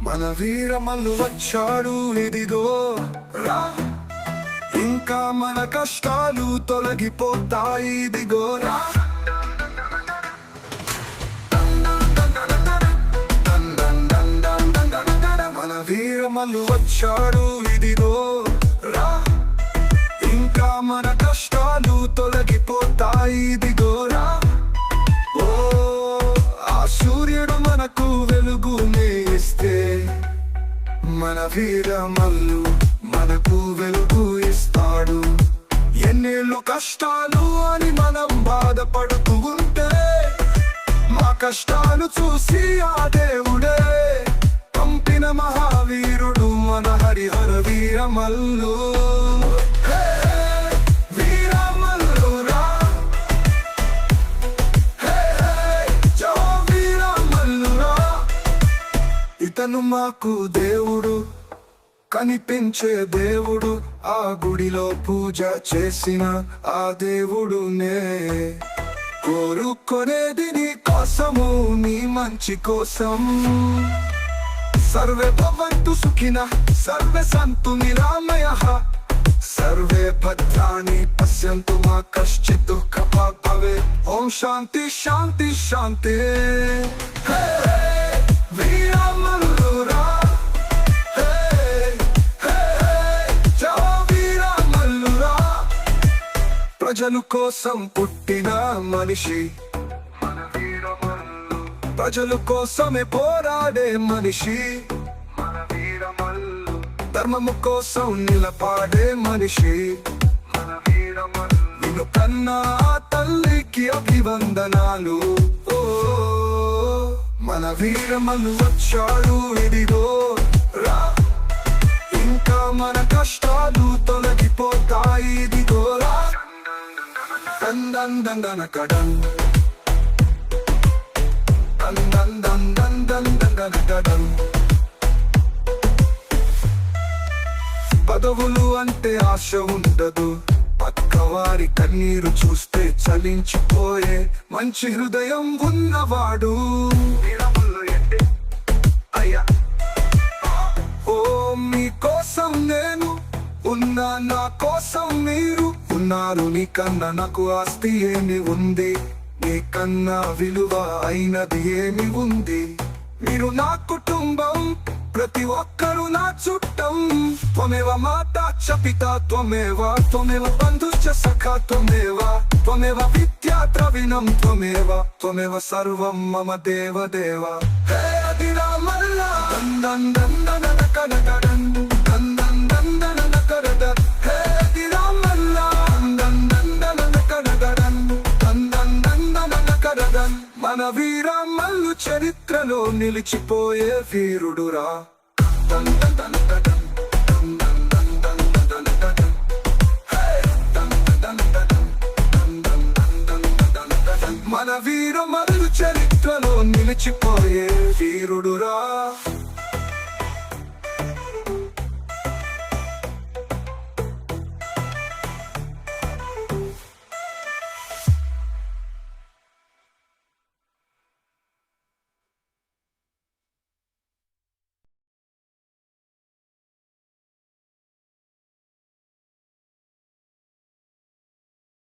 మన వీరమల్లు వచ్చాడు ఇదిగో రా. ఇంకా మన కష్టాలు తొలగిపోతాయి ఇదిగో రా. మన వీరమల్లు వచ్చాడు ఇదిగో మన కష్టాలు తొలగిపోతాయి దిగోరా ఓ ఆ సూర్యుడు మనకు వెలుగునే ఇస్తే మన వీరమల్లు మనకు వెలుగు ఇస్తాడు. ఎన్నేళ్ళు కష్టాలు అని మనం బాధపడుతూ ఉంటే మా కష్టాలు చూసి ఆ దేవుడే పంపిన మహావీరుడు మన హరిహర వీరమల్లు ఇతను మాకు దేవుడు. కనిపించే దేవుడు ఆ గుడిలో పూజ చేసిన ఆ దేవుడునే. కోరుకునేది నీ కోసము నీ మంచి కోసం. సర్వే భవంతు సుఖిన సర్వే సంతు నిరామయ. సర్వే భద్రాని పశ్యంతు మా కశ్చిత్ దుఃఖ భవే. ఓం శాంతి శాంతి శాంతి. హే, ప్రజలు కోసం పుట్టిన మనిషి. మన వీరమల్లు కోసమే పోరాడే మనిషి. మన ధర్మము కోసం నిలబడే మనిషి. మన నిన్ను కన్నా తల్లికి అభివందనాలు. ఓ మన వీరమను వచ్చాడు ఇదిగో రా. ఇంకా మన కష్టాలు పదవులు అంటే ఆశ ఉండదు పక్కవారి కన్నీరు చూస్తే చలించిపోయే మంచి హృదయం ఉన్నవాడు అయ్యా ఓ మీ కోసం నేను ఉన్నా నా కోసం మీరు ఉన్నారు. నీకన్నా నాకు ఆస్తి ఏమి ఉంది? నీకన్నా విలువ అయినది ఏమి ఉంది? మీరు నా కుటుంబం ప్రతి ఒక్కరు నా చుట్టం. త్వమేవ మాత చ పిత త్వమేవ త్వమేవ చ సఖ త్వమేవ త్వమేవ విద్యా ద్రవిణం త్వమేవ త్వమేవ సర్వం మమ దేవ దేవ హే అదిరామల్ల దందన్ దందన కనకడన్ వీరమల్లు చరిత్రలో నిలిచిపోయే వీరుడురా. మన వీరమల్లు చరిత్రలో నిలిచిపోయే వీరుడురా.